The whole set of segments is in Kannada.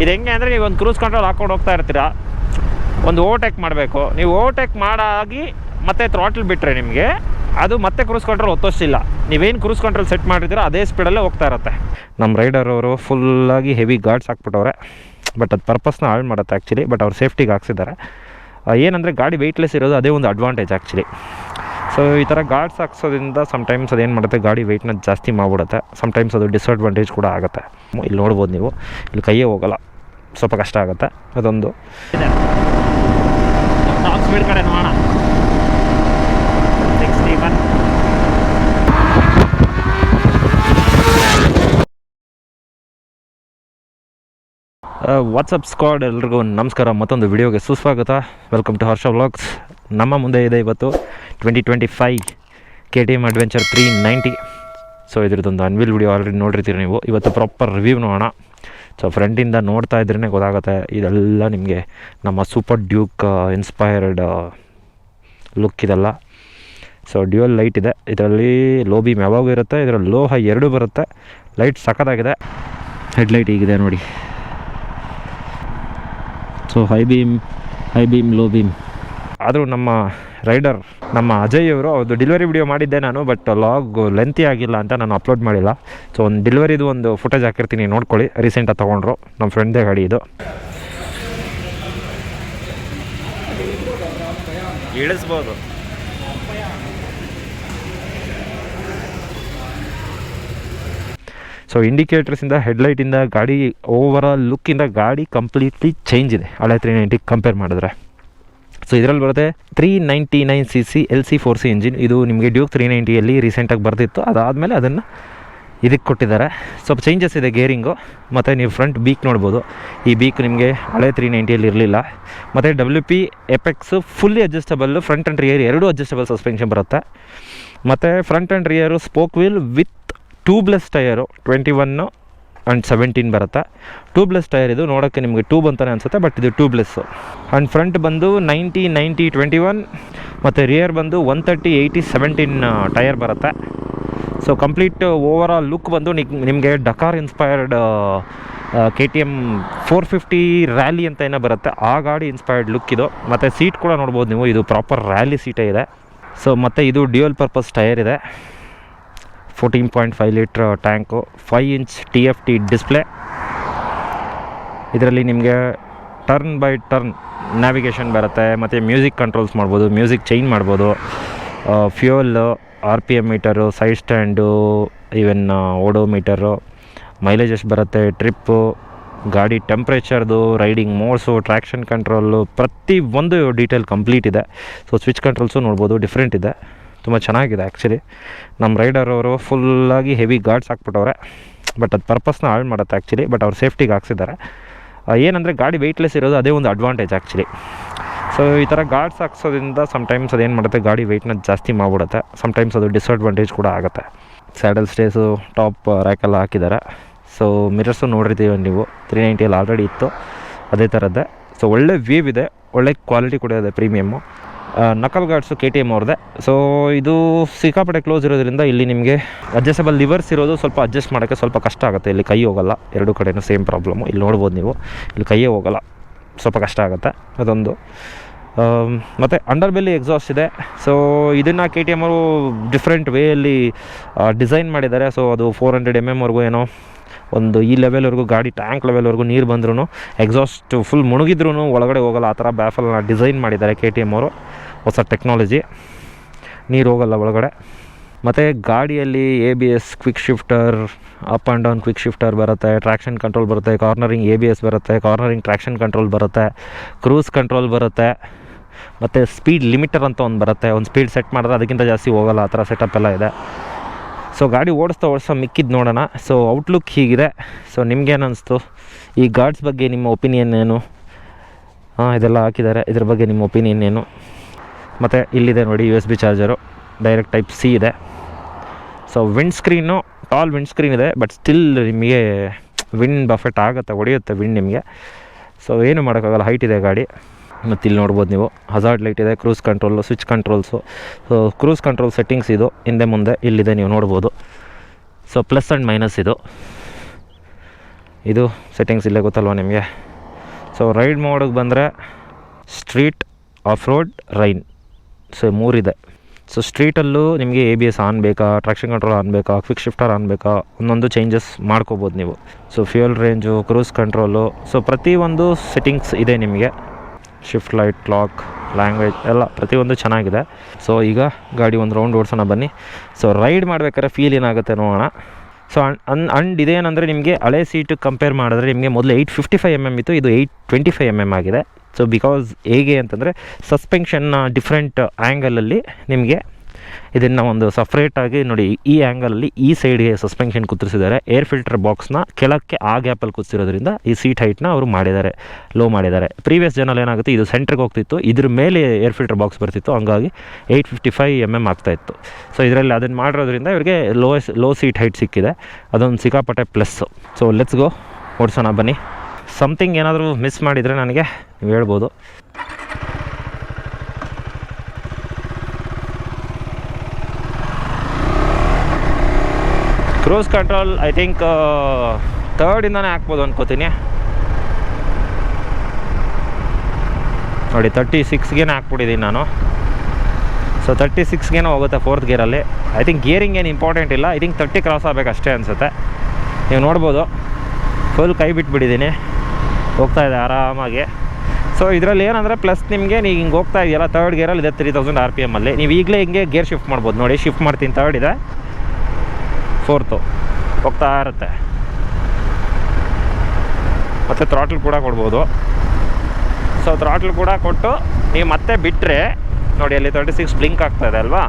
ಇದು ಹೆಂಗೆ ಅಂದರೆ ನೀವು ಒಂದು ಕ್ರೂಸ್ ಕಂಟ್ರೋಲ್ ಹಾಕ್ಕೊಂಡು ಹೋಗ್ತಾ ಇರ್ತೀರಾ, ಒಂದು ಓವರ್ಟೇಕ್ ಮಾಡಬೇಕು. ನೀವು ಓವರ್ಟೇಕ್ ಮಾಡಾಗಿ ಮತ್ತೆ ಥ್ರಾಟ್ಲ್ ಬಿಟ್ಟರೆ ನಿಮಗೆ ಅದು ಮತ್ತೆ ಕ್ರೂಸ್ ಕಂಟ್ರೋಲ್ ಒತ್ತೋಷ್ಟಿಲ್ಲ. ನೀವೇನು ಕ್ರೂಸ್ ಕಂಟ್ರೋಲ್ ಸೆಟ್ ಮಾಡಿದ್ದೀರೋ ಅದೇ ಸ್ಪೀಡಲ್ಲೇ ಹೋಗ್ತಾ ಇರುತ್ತೆ. ನಮ್ಮ ರೈಡರ್ ಅವರು ಫುಲ್ಲಾಗಿ ಹೆವಿ ಗಾರ್ಡ್ಸ್ ಹಾಕ್ಬಿಟ್ಟವ್ರೆ. ಬಟ್ ಅದು ಪರ್ಪಸ್ನ ಹಾಳು ಮಾಡುತ್ತೆ ಆ್ಯಕ್ಚುಲಿ ಬಟ್ ಅವ್ರು ಸೇಫ್ಟಿಗೆ ಹಾಕ್ಸಿದ್ದಾರೆ. ಏನಂದರೆ ಗಾಡಿ ವೆಯ್ಟ್ಲೆಸ್ ಇರೋದು ಅದೇ ಒಂದು ಅಡ್ವಾಂಟೇಜ್ ಆ್ಯಕ್ಚುಲಿ ಸೊ ಈ ಥರ ಗಾರ್ಡ್ಸ್ ಹಾಕ್ಸೋದ್ರಿಂದ ಸಮಟೈಮ್ಸ್ ಅದೇನು ಮಾಡುತ್ತೆ ಗಾಡಿ ವೆಯ್ಟ್ನ ಜಾಸ್ತಿ ಮಾಡಿಬಿಡುತ್ತೆ. ಸಮಟೈಮ್ಸ್ ಅದು ಡಿಸ್ಅಡ್ವಾಂಟೇಜ್ ಕೂಡ ಆಗುತ್ತೆ. ಇಲ್ಲಿ ನೋಡ್ಬೋದು ನೀವು. ಇಲ್ಲಿ ಕೈಯೇ ಹೋಗಲ್ಲ. ಸ್ವಲ್ಪ ಕಷ್ಟ ಆಗುತ್ತೆ. ಅದೊಂದು. ಟಾಪ್ ಸ್ಪೀಡ್ ಕಡೆ ನೋಡೋಣ. ಸಿಕ್ಸ್ಟಿ ಒನ್ ವಾಟ್ಸಪ್ ಸ್ಕ್ವಾಡ್ ಎಲ್ರಿಗೂ ನಮಸ್ಕಾರ. ಮತ್ತೊಂದು ವಿಡಿಯೋಗೆ ಸುಸ್ವಾಗತ. ವೆಲ್ಕಮ್ ಟು ಹರ್ಷ ವ್ಲಾಗ್ಸ್ ನಮ್ಮ ಮುಂದೆ ಇದೆ ಇವತ್ತು twenty twenty five K T M adventure three ninety so ಇದ್ರದ್ದೊಂದು unveil video already ನೋಡಿರ್ತೀರಿ ನೀವು. ಇವತ್ತು ಪ್ರಾಪರ್ ರಿವ್ಯೂ ನೋಡೋಣ. ಸೊ ಫ್ರಂಟಿಂದ ನೋಡ್ತಾ ಇದ್ರೇ ಗೊತ್ತಾಗುತ್ತೆ. ಇದೆಲ್ಲ ನಿಮಗೆ ನಮ್ಮ ಸೂಪರ್ ಡ್ಯೂಕ್ ಇನ್ಸ್ಪೈರ್ಡ್ ಲುಕ್ ಇದೆಲ್ಲ. ಸೊ ಡ್ಯೂಯಲ್ ಲೈಟ್ ಇದೆ. ಇದರಲ್ಲಿ ಲೋ ಬೀಮ್ ಯಾವಾಗೂ ಇರುತ್ತೆ. ಇದರಲ್ಲಿ ಲೋ ಹೈ ಎರಡೂ ಬರುತ್ತೆ. ಲೈಟ್ ಸಖತ್ತಾಗಿದೆ. ಹೆಡ್ಲೈಟ್ ಈಗಿದೆ ನೋಡಿ. So high beam high beam low beam ಆದರೂ ನಮ್ಮ ರೈಡರ್ ನಮ್ಮ ಅಜಯ್ ಅವರು ಅದು ಡೆಲಿವರಿ ವಿಡಿಯೋ ಮಾಡಿದ್ದೆ ನಾನು ಬಟ್ ಲಾಗ್ ಲೆಂತಿ ಆಗಿಲ್ಲ ಅಂತ ನಾನು ಅಪ್ಲೋಡ್ ಮಾಡಿಲ್ಲ. ಸೊ ಒಂದು ಡೆಲಿವರಿದು ಒಂದು ಫುಟೇಜ್ ಹಾಕಿರ್ತೀನಿ ನೋಡ್ಕೊಳ್ಳಿ. ರೀಸೆಂಟಾಗಿ ತೊಗೊಂಡ್ರು. ನಮ್ಮ ಫ್ರೆಂಡ್ದೇ ಗಾಡಿ ಇದು. ಇಳಿಸ್ಬೋದು. ಸೊ ಇಂಡಿಕೇಟರ್ಸಿಂದ ಹೆಡ್ಲೈಟಿಂದ ಗಾಡಿ ಓವರಾಲ್ ಲುಕ್ಕಿಂದ ಗಾಡಿ ಕಂಪ್ಲೀಟ್ಲಿ ಚೇಂಜ್ ಇದೆ. ಹಳೆ ತ್ರೀ ನೈಂಟಿಗೆ ಕಂಪೇರ್ ಮಾಡಿದ್ರೆ. ಸೊ ಇದರಲ್ಲಿ ಬರುತ್ತೆ three ninety nine C C L C four C engine ಇದು ನಿಮಗೆ ಡ್ಯೂಕ್ ತ್ರೀ ನೈಂಟಿಯಲ್ಲಿ ರೀಸೆಂಟಾಗಿ ಬರ್ತಿತ್ತು ಅದಾದಮೇಲೆ ಅದನ್ನು ಇದಕ್ಕೆ ಕೊಟ್ಟಿದ್ದಾರೆ. ಸ್ವಲ್ಪ ಚೇಂಜಸ್ ಇದೆ ಗೇರಿಂಗು ಮತ್ತು ನೀವು ಫ್ರಂಟ್ ಬೀಕ್ ನೋಡ್ಬೋದು. ಈ ಬೀಕ್ ನಿಮಗೆ ಹಳೆ ತ್ರೀ ನೈಂಟಿಯಲ್ಲಿ ಇರಲಿಲ್ಲ. ಮತ್ತು W P Apex fully adjustable front and rear ಎರಡೂ ಅಡ್ಜಸ್ಟಬಲ್ ಸಸ್ಪೆನ್ಷನ್ ಬರುತ್ತೆ. ಮತ್ತು front and rear spoke wheel with tubeless tyre twenty one and seventeen ಬರುತ್ತೆ. ಟ್ಯೂಬ್ಲೆಸ್ ಟೈರ್ ಇದು ನೋಡೋಕ್ಕೆ ನಿಮಗೆ ಟೂಬ್ ಅಂತಲೇ ಅನಿಸುತ್ತೆ ಬಟ್ ಇದು ಟ್ಯೂಬ್ಲೆಸ್ಸು ಆ್ಯಂಡ್ ಫ್ರಂಟ್ ಬಂದು ನೈಂಟಿ ನೈಂಟಿ ಟ್ವೆಂಟಿ ಒನ್ ಮತ್ತು ರಿಯರ್ ಬಂದು one thirty eighty seventeen tyre ಬರುತ್ತೆ. So complete over all look ಬಂದು ನಿಮಗೆ Dakar inspired K T M four fifty rally ಅಂತ ಏನೋ ಬರುತ್ತೆ. ಆ ಗಾಡಿ ಇನ್ಸ್ಪೈರ್ಡ್ ಲುಕ್ ಇದು. ಮತ್ತು ಸೀಟ್ ಕೂಡ ನೋಡ್ಬೋದು ನೀವು, ಇದು ಪ್ರಾಪರ್ ರ್ಯಾಲಿ ಸೀಟೇ ಇದೆ. ಸೊ ಮತ್ತು ಇದು ಡ್ಯೂಯಲ್ ಪರ್ಪಸ್ ಟೈರ್ ಇದೆ. Fourteen point five litre tank five inch T F T display ಇದರಲ್ಲಿ ನಿಮಗೆ ಟರ್ನ್ ಬೈ ಟರ್ನ್ ನ್ಯಾವಿಗೇಷನ್ ಬರುತ್ತೆ, ಮತ್ತು ಮ್ಯೂಸಿಕ್ ಕಂಟ್ರೋಲ್ಸ್ ಮಾಡ್ಬೋದು ಮ್ಯೂಸಿಕ್ ಚೇಂಜ್ ಮಾಡ್ಬೋದು fuel R P M meter side stand even odometer mileage ಎಷ್ಟು ಬರುತ್ತೆ ಟ್ರಿಪ್ಪು ಗಾಡಿ ಟೆಂಪ್ರೇಚರ್ದು ರೈಡಿಂಗ್ ಮೋಡ್ಸು ಟ್ರ್ಯಾಕ್ಷನ್ ಕಂಟ್ರೋಲು ಪ್ರತಿ ಒಂದು ಡೀಟೇಲ್ ಕಂಪ್ಲೀಟ್ ಇದೆ. ಸೊ ಸ್ವಿಚ್ ಕಂಟ್ರೋಲ್ಸು ನೋಡ್ಬೋದು ಡಿಫ್ರೆಂಟ್ ಇದೆ. ತುಂಬ ಚೆನ್ನಾಗಿದೆ ಆ್ಯಕ್ಚುಲಿ ನಮ್ಮ ರೈಡರ್ ಅವರು ಫುಲ್ಲಾಗಿ ಹೆವಿ ಗಾರ್ಡ್ಸ್ ಹಾಕ್ಬಿಟ್ಟವ್ರೆ. ಬಟ್ ಅದು ಪರ್ಪಸ್ನ ಹಾಳು ಮಾಡುತ್ತೆ ಆ್ಯಕ್ಚುಲಿ ಬಟ್ ಅವ್ರು ಸೇಫ್ಟಿಗೆ ಹಾಕ್ಸಿದ್ದಾರೆ. ಏನಂದರೆ ಗಾಡಿ ವೆಯ್ಟ್ಲೆಸ್ ಇರೋದು ಅದೇ ಒಂದು ಅಡ್ವಾಂಟೇಜ್ ಆ್ಯಕ್ಚುಲಿ ಸೊ ಈ ಥರ ಗಾರ್ಡ್ಸ್ ಹಾಕ್ಸೋದ್ರಿಂದ ಸಮಟೈಮ್ಸ್ ಅದೇನು ಮಾಡುತ್ತೆ, ಗಾಡಿ ವೆಯ್ಟ್ನ ಜಾಸ್ತಿ ಮಾಡಿಬಿಡುತ್ತೆ. ಸಮಟೈಮ್ಸ್ ಅದು ಡಿಸ್ಅಡ್ವಾಂಟೇಜ್ ಕೂಡ ಆಗುತ್ತೆ. ಸ್ಯಾಡಲ್ ಸ್ಟೇಸು ಟಾಪ್ ರ್ಯಾಕೆಲ್ಲ ಹಾಕಿದ್ದಾರೆ. ಸೊ ಮಿರರ್ಸು ನೋಡಿರ್ತೀವಿ ನೀವು. ತ್ರೀ ನೈಂಟಿಯಲ್ಲಿ ಆಲ್ರೆಡಿ ಇತ್ತು. ಅದೇ ಥರದ್ದೇ ಸೊ ಒಳ್ಳೆ ವ್ಯೂ ಇದೆ. ಒಳ್ಳೆ ಕ್ವಾಲಿಟಿ ಕೂಡ ಇದೆ premium knuckle guards K T M ಅವ್ರದ್ದೆ. ಸೊ ಇದು ಸಿಕ್ಕಾಪಟ್ಟೆ ಕ್ಲೋಸ್ ಇರೋದ್ರಿಂದ ಇಲ್ಲಿ ನಿಮಗೆ ಅಡ್ಜಸ್ಟಬಲ್ ಲಿವರ್ಸ್ ಇರೋದು ಸ್ವಲ್ಪ ಅಡ್ಜಸ್ಟ್ ಮಾಡೋಕ್ಕೆ ಸ್ವಲ್ಪ ಕಷ್ಟ ಆಗುತ್ತೆ. ಇಲ್ಲಿ ಕೈ ಹೋಗಲ್ಲ. ಎರಡು ಕಡೆಯೂ ಸೇಮ್ ಪ್ರಾಬ್ಲಮ್ಮು ಇಲ್ಲಿ ನೋಡ್ಬೋದು ನೀವು. ಇಲ್ಲಿ ಕೈಯೇ ಹೋಗಲ್ಲ. ಸ್ವಲ್ಪ ಕಷ್ಟ ಆಗುತ್ತೆ. ಅದೊಂದು. ಮತ್ತು ಅಂಡರ್ ಬೆಲ್ಲಿ ಎಕ್ಸಾಸ್ಟ್ ಇದೆ. ಸೊ ಇದನ್ನು ಕೆ ಟಿ ಎಂ ಅವರು ಡಿಫ್ರೆಂಟ್ ವೇಯಲ್ಲಿ ಡಿಸೈನ್ ಮಾಡಿದ್ದಾರೆ. ಸೊ ಅದು ಫೋರ್ ಹಂಡ್ರೆಡ್ ಎಂ ಎಮ್ವರೆಗೂ ಏನೋ ಒಂದು ಈ ಲೆವೆಲ್ವರೆಗೂ ಗಾಡಿ ಟ್ಯಾಂಕ್ ಲೆವೆಲ್ವರೆಗೂ ನೀರು ಬಂದ್ರೂ ಎಕ್ಸಾಸ್ಟ್ ಫುಲ್ ಮುಳುಗಿದ್ರೂ ಒಳಗಡೆ ಹೋಗಲ್ಲ, ಆ ಥರ ಬ್ಯಾಫಲ್ನ ಡಿಸೈನ್ ಮಾಡಿದ್ದಾರೆ ಕೆ ಟಿ ಎಂ ಅವರು. ಹೊಸ ಟೆಕ್ನಾಲಜಿ ನೀರು ಹೋಗಲ್ಲ ಒಳಗಡೆ. ಮತ್ತು ಗಾಡಿಯಲ್ಲಿ A B S quick shifter up and down quick shifter ಬರುತ್ತೆ ಟ್ರ್ಯಾಕ್ಷನ್ ಕಂಟ್ರೋಲ್ ಬರುತ್ತೆ ಕಾರ್ನರಿಂಗ್ ಎ ಬಿ ಎಸ್ ಬರುತ್ತೆ ಕಾರ್ನರಿಂಗ್ ಟ್ರ್ಯಾಕ್ಷನ್ ಕಂಟ್ರೋಲ್ ಬರುತ್ತೆ ಕ್ರೂಸ್ ಕಂಟ್ರೋಲ್ ಬರುತ್ತೆ, ಮತ್ತು ಸ್ಪೀಡ್ ಲಿಮಿಟರ್ ಅಂತ ಒಂದು ಬರುತ್ತೆ. ಒಂದು ಸ್ಪೀಡ್ ಸೆಟ್ ಮಾಡಿದ್ರೆ ಅದಕ್ಕಿಂತ ಜಾಸ್ತಿ ಹೋಗಲ್ಲ, ಆ ಥರ ಸೆಟಪ್ ಎಲ್ಲ ಇದೆ. ಸೊ ಗಾಡಿ ಓಡಿಸ್ತಾ ಓಡಿಸ್ತಾ ಮಿಕ್ಕಿದ್ದು ನೋಡೋಣ. ಸೊ ಔಟ್ಲುಕ್ ಹೀಗಿದೆ. ಸೊ ನಿಮ್ಗೇನು ಅನಿಸ್ತು ಈ ಗಾರ್ಡ್ಸ್ ಬಗ್ಗೆ ನಿಮ್ಮ ಒಪಿನಿಯನ್ ಏನು? ಹಾಂ, ಇದೆಲ್ಲ ಹಾಕಿದ್ದಾರೆ. ಇದ್ರ ಬಗ್ಗೆ ನಿಮ್ಮ ಒಪಿನಿಯನ್ ಏನು? ಮತ್ತು ಇಲ್ಲಿದೆ ನೋಡಿ U S B charger direct type C ಇದೆ. So windscreen tall windscreen ಇದೆ ಬಟ್ ಸ್ಟಿಲ್ ನಿಮಗೆ ವಿಂಡ್ ಬಫೆಟ್ ಆಗುತ್ತೆ, ಹೊಡೆಯುತ್ತೆ ವಿಂಡ್ ನಿಮಗೆ. ಸೊ ಏನು ಮಾಡೋಕ್ಕಾಗಲ್ಲ ಹೈಟ್ ಇದೆ ಗಾಡಿ. ಮತ್ತು ಇಲ್ಲಿ ನೋಡ್ಬೋದು ನೀವು. ಹಜಾರ್ಡ್ ಲೈಟ್ ಇದೆ cruise control switch controls so cruise control settings ಇದು. ಹಿಂದೆ ಮುಂದೆ ಇಲ್ಲಿದೆ ನೀವು ನೋಡ್ಬೋದು. ಸೊ ಪ್ಲಸ್ ಆ್ಯಂಡ್ ಮೈನಸ್ ಇದು. ಇದು ಸೆಟ್ಟಿಂಗ್ಸ್ ಇಲ್ಲೇ ಗೊತ್ತಲ್ವ ನಿಮಗೆ? ಸೊ ರೈಡ್ ಮೋಡಿಗೆ ಬಂದರೆ street off road rain. So ಮೂರಿದೆ. So ಸ್ಟ್ರೀಟಲ್ಲೂ ನಿಮಗೆ ಎ ಬಿ ಎಸ್ ಆನ್ ಬೇಕಾ ಟ್ರಾಕ್ಷನ್ ಕಂಟ್ರೋಲ್ ಆನ್ ಬೇಕಾ ಕ್ವಿಕ್ ಶಿಫ್ಟರ್ ಆನ್ ಬೇಕಾ, ಒಂದೊಂದು ಚೇಂಜಸ್ ಮಾಡ್ಕೋಬೋದು ನೀವು. So fuel range cruise control so ಪ್ರತಿಯೊಂದು ಸೆಟ್ಟಿಂಗ್ಸ್ ಇದೆ ನಿಮಗೆ. ಶಿಫ್ಟ್ ಲೈಟ್ ಕ್ಲಾಕ್ ಲ್ಯಾಂಗ್ವೇಜ್ ಎಲ್ಲ ಪ್ರತಿಯೊಂದು ಚೆನ್ನಾಗಿದೆ. ಸೊ ಈಗ ಗಾಡಿ ಒಂದು ರೌಂಡ್ ಓಡಿಸೋಣ ಬನ್ನಿ. ಸೊ ರೈಡ್ ಮಾಡಬೇಕಾದ್ರೆ ಫೀಲ್ ಏನಾಗುತ್ತೆ ನೋಡೋಣ. ಸೊ ಅನ್ ಅಂಡ್ ಇದೇನಂದರೆ ನಿಮಗೆ ಹಳೆ ಸೀಟು ಕಂಪೇರ್ ಮಾಡಿದ್ರೆ ನಿಮಗೆ ಮೊದಲು eight fifty five M M ಇತ್ತು, ಇದು eight twenty five M M ಆಗಿದೆ. ಸೊ ಬಿಕಾಸ್ ಹೇಗೆ ಅಂತಂದರೆ ಸಸ್ಪೆನ್ಷನ್ನ ಡಿಫ್ರೆಂಟ್ ಆ್ಯಂಗಲಲ್ಲಿ ನಿಮಗೆ ಇದನ್ನು ಒಂದು ಸಪ್ರೇಟಾಗಿ ನೋಡಿ, ಈ ಆ್ಯಂಗಲಲ್ಲಿ ಈ ಸೈಡ್ಗೆ ಸಸ್ಪೆನ್ಷನ್ ಕುತ್ತಿರಿಸಿದ್ದಾರೆ ಏರ್ ಫಿಲ್ಟರ್ ಬಾಕ್ಸ್ನ ಕೆಳಕ್ಕೆ ಆ ಗ್ಯಾಪಲ್ಲಿ ಕುತ್ತಿರೋದ್ರಿಂದ ಈ ಸೀಟ್ ಹೈಟ್ನ ಅವರು ಮಾಡಿದ್ದಾರೆ ಲೋ ಮಾಡಿದ್ದಾರೆ. ಪ್ರೀವಿಯಸ್ ಜನಲ್ಲಿ ಏನಾಗುತ್ತೆ, ಇದು ಸೆಂಟ್ರಿಗೆ ಹೋಗ್ತಿತ್ತು. ಇದ್ರ ಮೇಲೆ ಏರ್ ಫಿಲ್ಟರ್ ಬಾಕ್ಸ್ ಬರ್ತಿತ್ತು. ಹಂಗಾಗಿ eight fifty five M M ಆಗ್ತಾಯಿತ್ತು ಸೊ ಇದರಲ್ಲಿ ಅದನ್ನು ಮಾಡಿರೋದ್ರಿಂದ ಇವರಿಗೆ ಲೋಯಸ್ ಲೋ ಸೀಟ್ ಹೈಟ್ ಸಿಕ್ಕಿದೆ. ಅದೊಂದು ಸಿಕ್ಕಾಪಟ್ಟೆ ಪ್ಲಸ್ಸು ಸೊ ಲೆಟ್ಸ್ ಗೋ ಓಡಿಸೋಣ, ಬನ್ನಿ. ಸಮಥಿಂಗ್ ಏನಾದರೂ ಮಿಸ್ ಮಾಡಿದರೆ ನನಗೆ ನೀವು ಹೇಳ್ಬೋದು. ಕ್ರೂಸ್ ಕಂಟ್ರೋಲ್ ಐ ಥಿಂಕ್ ತರ್ಡಿಂದನೇ ಹಾಕ್ಬೋದು ಅನ್ಕೋತೀನಿ. ನೋಡಿ ತರ್ಟಿ ಸಿಕ್ಸ್ಗೇನೆ ಹಾಕ್ಬಿಟ್ಟಿದ್ದೀನಿ ನಾನು. ಸೊ ತರ್ಟಿ ಸಿಕ್ಸ್ಗೇನೋ ಹೋಗುತ್ತೆ ಫೋರ್ತ್ ಗೇರಲ್ಲಿ. ಐ ಥಿಂಕ್ ಗೇರಿಂಗ್ ಏನು ಇಂಪಾರ್ಟೆಂಟ್ ಇಲ್ಲ. ಐ ಥಿಂಕ್ ತರ್ಟಿ ಕ್ರಾಸ್ ಆಗಬೇಕು ಅಷ್ಟೇ ಅನಿಸುತ್ತೆ. ನೀವು ನೋಡ್ಬೋದು. ಫುಲ್ ಕೈ ಬಿಟ್ಬಿಟ್ಟಿದ್ದೀನಿ ಹೋಗ್ತಾ ಇದೆ ಆರಾಮಾಗಿ. ಸೊ ಇದರಲ್ಲಿ ಏನಂದರೆ ಪ್ಲಸ್ ನಿಮಗೆ ನೀವು ಹಿಂಗೆ ಹೋಗ್ತಾ ಇದೆಯಲ್ಲ ತರ್ಡ್ ಗೇರಲ್ಲಿ ಇದೆ ತ್ರೀ ತೌಸಂಡ್ ಆರ್ ಪಿ ಎಮ್ಮಲ್ಲಿ ನೀವು ಈಗಲೇ ಹಿಂಗೆ ಗೇರ್ ಶಿಫ್ಟ್ ಮಾಡ್ಬೋದು. ನೋಡಿ ಶಿಫ್ಟ್ ಮಾಡ್ತೀನಿ ತರ್ಡ್ ಇದೆ. ಫೋರ್ತು. ಹೋಗ್ತಾ ಇರುತ್ತೆ. ಮತ್ತು ಥ್ರಾಟ್ಲ್ ಕೂಡ ಕೊಡ್ಬೋದು. ಸೊ ಥ್ರಾಟ್ಲ್ ಕೂಡ ಕೊಟ್ಟು ನೀವು ಮತ್ತೆ ಬಿಟ್ಟರೆ ನೋಡಿ ಅಲ್ಲಿ ತರ್ಟಿ ಸಿಕ್ಸ್ ಬ್ಲಿಂಕ್ ಆಗ್ತಾ ಇದೆ ಅಲ್ವಾ?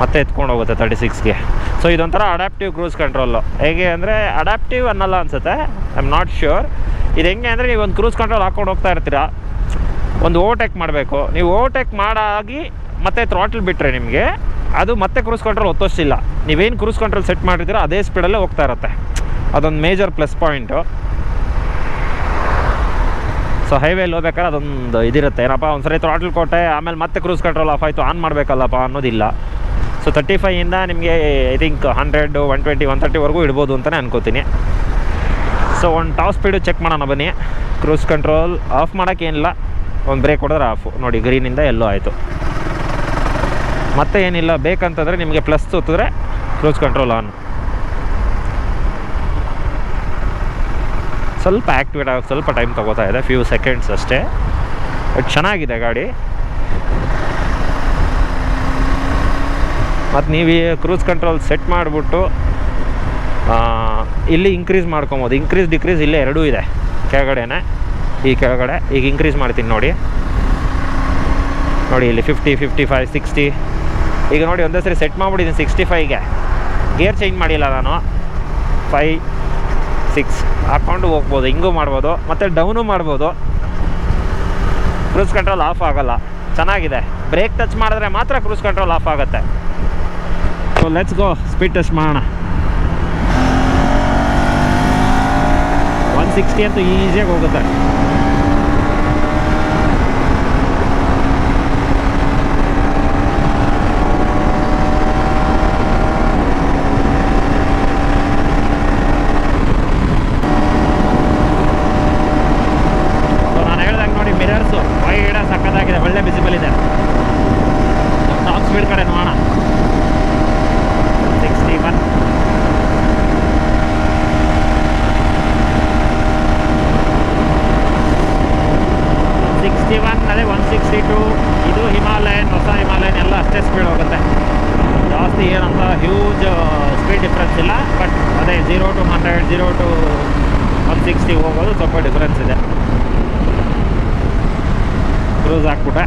ಮತ್ತೆ ಎತ್ಕೊಂಡು ಹೋಗುತ್ತೆ ತರ್ಟಿ ಸಿಕ್ಸ್ಗೆ ಸೊ ಇದೊಂಥರ ಅಡಾಪ್ಟಿವ್ ಕ್ರೂಸ್ ಕಂಟ್ರೋಲು ಹೇಗೆ ಅಂದರೆ ಅಡಾಪ್ಟಿವ್ ಅನ್ನಲ್ಲ ಅನಿಸುತ್ತೆ. ಐ ಆಮ್ ನಾಟ್ ಶ್ಯೂರ್ ಇದು ಹೆಂಗೆ ಅಂದರೆ ನೀವು ಒಂದು ಕ್ರೂಸ್ ಕಂಟ್ರೋಲ್ ಹಾಕ್ಕೊಂಡು ಹೋಗ್ತಾ ಇರ್ತೀರಾ. ಒಂದು ಓವರ್ಟೇಕ್ ಮಾಡಬೇಕು. ನೀವು ಓವರ್ಟೇಕ್ ಮಾಡಾಗಿ ಮತ್ತೆ ಥ್ರಾಟ್ಲ್ ಬಿಟ್ಟರೆ ನಿಮಗೆ ಅದು ಮತ್ತೆ ಕ್ರೂಸ್ ಕಂಟ್ರೋಲ್ ಒತ್ತೋಷ್ಟಿಲ್ಲ. ನೀವೇನು ಕ್ರೂಸ್ ಕಂಟ್ರೋಲ್ ಸೆಟ್ ಮಾಡಿದ್ದೀರೋ ಅದೇ ಸ್ಪೀಡಲ್ಲೇ ಹೋಗ್ತಾ ಇರುತ್ತೆ. ಅದೊಂದು ಮೇಜರ್ ಪ್ಲಸ್ ಪಾಯಿಂಟು ಸೊ ಹೈವೇಲಿ ಹೋಗ್ಬೇಕಾದ್ರೆ ಅದೊಂದು ಇದಿರುತ್ತೆ. ಏನಪ್ಪ ಒಂದು ಸರಿ ಥ್ರಾಟ್ಲ್ ಕೊಟ್ಟೆ, ಆಮೇಲೆ ಮತ್ತೆ ಕ್ರೂಸ್ ಕಂಟ್ರೋಲ್ ಆಫ್ ಆಯಿತು ಆನ್ ಮಾಡಬೇಕಲ್ಲಪ್ಪ ಅನ್ನೋದಿಲ್ಲ. ಸೊ ತರ್ಟಿ ಫೈಯಿಂದ ನಿಮಗೆ I think hundred one twenty one ತರ್ಟಿವರೆಗೂ ಇಡ್ಬೋದು ಅಂತಲೇ ಅನ್ಕೋತೀನಿ. ಸೊ ಒಂದು ಟಾಪ್ ಸ್ಪೀಡು ಚೆಕ್ ಮಾಡೋಣ ಬನ್ನಿ. ಕ್ರೂಸ್ ಕಂಟ್ರೋಲ್ ಆಫ್ ಮಾಡೋಕ್ಕೇನಿಲ್ಲ ಒಂದು ಬ್ರೇಕ್ ಹೊಡೆದ್ರೆ ಆಫು ನೋಡಿ ಗ್ರೀನಿಂದ ಎಲ್ಲೋ ಆಯಿತು. ಮತ್ತೆ ಏನಿಲ್ಲ, ಬೇಕಂತಂದರೆ ನಿಮಗೆ ಪ್ಲಸ್ ಒತ್ತಿದ್ರೆ ಕ್ರೂಸ್ ಕಂಟ್ರೋಲ್ ಆನ್ ಸ್ವಲ್ಪ ಆ್ಯಕ್ಟಿವೇಟ್ ಆಗೋಕ್ಕೆ ಸ್ವಲ್ಪ ಟೈಮ್ ತೊಗೋತಾ ಇದೆ ಫ್ಯೂ ಸೆಕೆಂಡ್ಸ್ ಅಷ್ಟೇ. ಬಟ್ ಚೆನ್ನಾಗಿದೆ ಗಾಡಿ. ಮತ್ತು ನೀವು ಈ ಕ್ರೂಸ್ ಕಂಟ್ರೋಲ್ ಸೆಟ್ ಮಾಡಿಬಿಟ್ಟು ಇಲ್ಲಿ ಇನ್ಕ್ರೀಸ್ ಮಾಡ್ಕೊಬೋದು. ಇನ್ಕ್ರೀಸ್ ಡಿಕ್ರೀಸ್ ಇಲ್ಲೇ ಎರಡೂ ಇದೆ, ಕೆಳಗಡೆನೆ. ಈ ಕೆಳಗಡೆ. ಈಗ ಇನ್ಕ್ರೀಸ್ ಮಾಡ್ತೀನಿ ನೋಡಿ. ನೋಡಿ ಇಲ್ಲಿ ಫಿಫ್ಟಿ ಫಿಫ್ಟಿ ಫೈವ್ ಸಿಕ್ಸ್ಟಿ ಈಗ ನೋಡಿ ಒಂದೇ ಸರಿ ಸೆಟ್ ಮಾಡಿಬಿಟ್ಟಿದ್ದೀನಿ ಸಿಕ್ಸ್ಟಿ ಫೈವ್ಗೆ ಗೇರ್ ಚೇಂಜ್ ಮಾಡಿಲ್ಲ ನಾನು. ಫೈ ಸಿಕ್ಸ್ ಹಾಕ್ಕೊಂಡು ಹೋಗ್ಬೋದು. ಹಿಂಗೂ ಮಾಡ್ಬೋದು. ಮತ್ತು ಡೌನು ಮಾಡ್ಬೋದು. ಕ್ರೂಸ್ ಕಂಟ್ರೋಲ್ ಆಫ್ ಆಗೋಲ್ಲ. ಚೆನ್ನಾಗಿದೆ. ಬ್ರೇಕ್ ಟಚ್ ಮಾಡಿದ್ರೆ ಮಾತ್ರ ಕ್ರೂಸ್ ಕಂಟ್ರೋಲ್ ಆಫ್ ಆಗುತ್ತೆ. So let's go speed test ಮಾಡೋಣ. ಒನ್ ಸಿಕ್ಸ್ಟಿ ಅಂತೂ ಈಸಿಯಾಗಿ ಹೋಗುತ್ತೆ ಸೊ ನಾನು ಹೇಳ್ದಂಗೆ ನೋಡಿ ಮಿರರ್ಸು ವೈಡ ಸಕ್ಕತ್ತಾಗಿದೆ ಒಳ್ಳೆ ವಿಸಿಬಲ್ ಇದೆ ಟಾಪ್ ಸ್ಪೀಡ್ ಕಡೆ ನೋಡೋಣ ಸಿಕ್ಸ್ಟಿ ಒನ್ ಸಿಕ್ಸ್ಟಿ ಒನ್ ಅದೇ ಒನ್ ಸಿಕ್ಸ್ಟಿ ಟು ಇದು ಹಿಮಾಲಯನ್ ಹೊಸ ಹಿಮಾಲಯನ್ ಎಲ್ಲ ಅಷ್ಟೇ ಸ್ಪೀಡ್ ಹೋಗುತ್ತೆ. ಜಾಸ್ತಿ ಏನಂತ ಹ್ಯೂಜ್ ಸ್ಪೀಡ್ ಡಿಫ್ರೆನ್ಸ್ ಇಲ್ಲ ಬಟ್ ಅದೇ zero to hundred zero to one sixty ಹೋಗೋದು ಸ್ವಲ್ಪ ಡಿಫ್ರೆನ್ಸ್ ಇದೆ. ಕ್ರೂಸ್ ಹಾಕ್ಬಿಟ್ಟೆ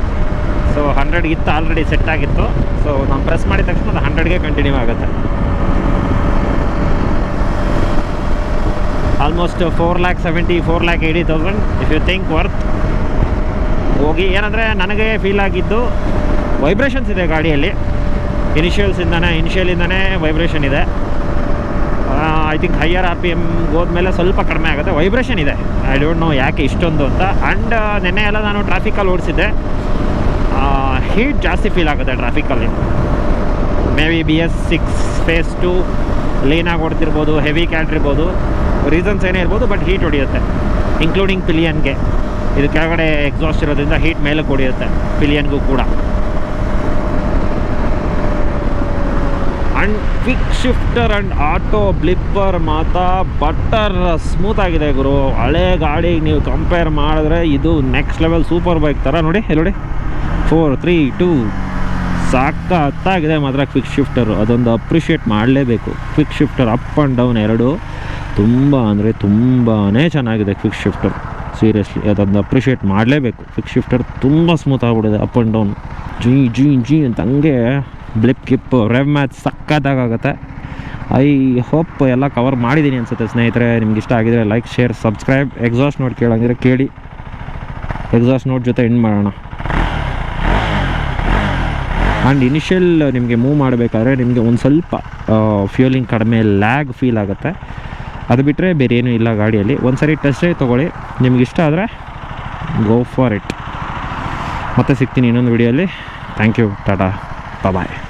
ಸೊ ಹಂಡ್ರೆಡ್ಗಿತ್ತು ಆಲ್ರೆಡಿ ಸೆಟ್ ಆಗಿತ್ತು. ಸೊ ನಾನು ಪ್ರೆಸ್ ಮಾಡಿದ ತಕ್ಷಣ ಅದು ಹಂಡ್ರೆಡ್ಗೆ ಕಂಟಿನ್ಯೂ ಆಗುತ್ತೆ. Almost four lakh seventy four lakh eighty thousand if you think worth ಹೋಗಿ, ಏನಂದರೆ ನನಗೆ ಫೀಲ್ ಆಗಿದ್ದು ವೈಬ್ರೇಷನ್ಸ್ ಇದೆ ಗಾಡಿಯಲ್ಲಿ. ಇನಿಷಿಯಲ್ಸಿಂದನೇ ಇನಿಷಿಯಲಿಂದನೇ ವೈಬ್ರೇಷನ್ ಇದೆ. I think higher R P M ಹೋದ್ಮೇಲೆ ಸ್ವಲ್ಪ ಕಡಿಮೆ ಆಗುತ್ತೆ. ವೈಬ್ರೇಷನ್ ಇದೆ. ಐ ಡೋಂಟ್ ನೋ ಯಾಕೆ ಇಷ್ಟೊಂದು ಅಂತ. ಆ್ಯಂಡ್ ನೆನ್ನೆ ಎಲ್ಲ ನಾನು ಟ್ರಾಫಿಕಲ್ಲಿ ಓಡಿಸಿದ್ದೆ. ಹೀಟ್ ಜಾಸ್ತಿ ಫೀಲ್ ಆಗುತ್ತೆ ಟ್ರಾಫಿಕಲ್ಲಿ maybe B S six phase two ಲೀನಾಗಿ ಹೊಡ್ತಿರ್ಬೋದು ಹೆವಿ ಇರ್ಬೋದು. ರೀಸನ್ಸ್ ಏನೇ ಇರ್ಬೋದು ಬಟ್ ಹೀಟ್ ಹೊಡೆಯುತ್ತೆ. ಇನ್ಕ್ಲೂಡಿಂಗ್ ಪಿಲಿಯನ್ಗೆ ಇದು ಕೆಳಗಡೆ ಎಕ್ಸಾಸ್ಟ್ ಇರೋದ್ರಿಂದ ಹೀಟ್ ಮೇಲೆ ಹೊಡೆಯುತ್ತೆ. ಪಿಲಿಯನ್ಗೂ ಕೂಡ. And quick shifter and auto blipper ಮಾತ್ರ ಬಟರ್ ಸ್ಮೂತ್ ಆಗಿದೆ ಗುರು. ಹಳೆ ಗಾಡಿಗೆ ನೀವು ಕಂಪೇರ್ ಮಾಡಿದ್ರೆ ಇದು ನೆಕ್ಸ್ಟ್ ಲೆವೆಲ್ ಸೂಪರ್ ಬೈಕ್ ಥರ ನೋಡಿ. ಇಲ್ಲಿ ನೋಡಿ? ಫೋರ್ ತ್ರೀ ಟೂ ಸಾಕಾಗಿದೆ ಮಾತ್ರ ಕ್ವಿಕ್ ಶಿಫ್ಟರು ಅದೊಂದು ಅಪ್ರಿಷಿಯೇಟ್ ಮಾಡಲೇಬೇಕು. Quick shifter up and down ಎರಡು. ತುಂಬ ಅಂದರೆ ತುಂಬಾ ಚೆನ್ನಾಗಿದೆ ಕ್ವಿಕ್ ಶಿಫ್ಟರ್ ಸೀರಿಯಸ್ಲಿ ಅದೊಂದು ಅಪ್ರಿಷಿಯೇಟ್ ಮಾಡಲೇಬೇಕು. ಕ್ವಿಕ್ ಶಿಫ್ಟರ್ ತುಂಬ ಸ್ಮೂತ್ ಆಗಿಬಿಡಿದೆ ಅಪ್ ಆ್ಯಂಡ್ ಡೌನ್ ಜೀ ಜೀ ಜೀ ಅಂತ ಹಂಗೆ ಬ್ಲಿಪ್ ಕಿಪ್ಪು ರೆವ್ ಮ್ಯಾಚ್ ಸಕ್ಕತ್ತಾಗುತ್ತೆ ಐ ಹೋಪ್ ಎಲ್ಲ ಕವರ್ ಮಾಡಿದ್ದೀನಿ ಅನ್ಸುತ್ತೆ ಸ್ನೇಹಿತರೆ. ನಿಮ್ಗೆ ಇಷ್ಟ ಆಗಿದ್ರೆ like share subscribe exhaust note ಕೇಳಂಗಿದ್ರೆ ಕೇಳಿ. ಎಕ್ಸಾಸ್ಟ್ ನೋಟ್ ಜೊತೆ ಎಂಡ್ ಮಾಡೋಣ. ಆ್ಯಂಡ್ ಇನಿಷಿಯಲ್ ನಿಮಗೆ ಮೂವ್ ಮಾಡಬೇಕಾದ್ರೆ ನಿಮಗೆ ಒಂದು ಸ್ವಲ್ಪ ಫ್ಯೂಲಿಂಗ್ ಕಡಿಮೆ ಲ್ಯಾಗ್ ಫೀಲ್ ಆಗುತ್ತೆ. ಅದು ಬಿಟ್ಟರೆ ಬೇರೆ ಏನೂ ಇಲ್ಲ ಗಾಡಿಯಲ್ಲಿ. ಒಂದು ಸರಿ ಟೆಸ್ಟ್ ತೊಗೊಳ್ಳಿ. ನಿಮ್ಗೆ ಇಷ್ಟ ಆದರೆ ಗೋ ಫಾರ್ ಇಟ್ ಮತ್ತೆ ಸಿಗ್ತೀನಿ ಇನ್ನೊಂದು ವಿಡಿಯೋಲಿ ಥ್ಯಾಂಕ್ ಯು ಟಾಟಾ Bye-bye.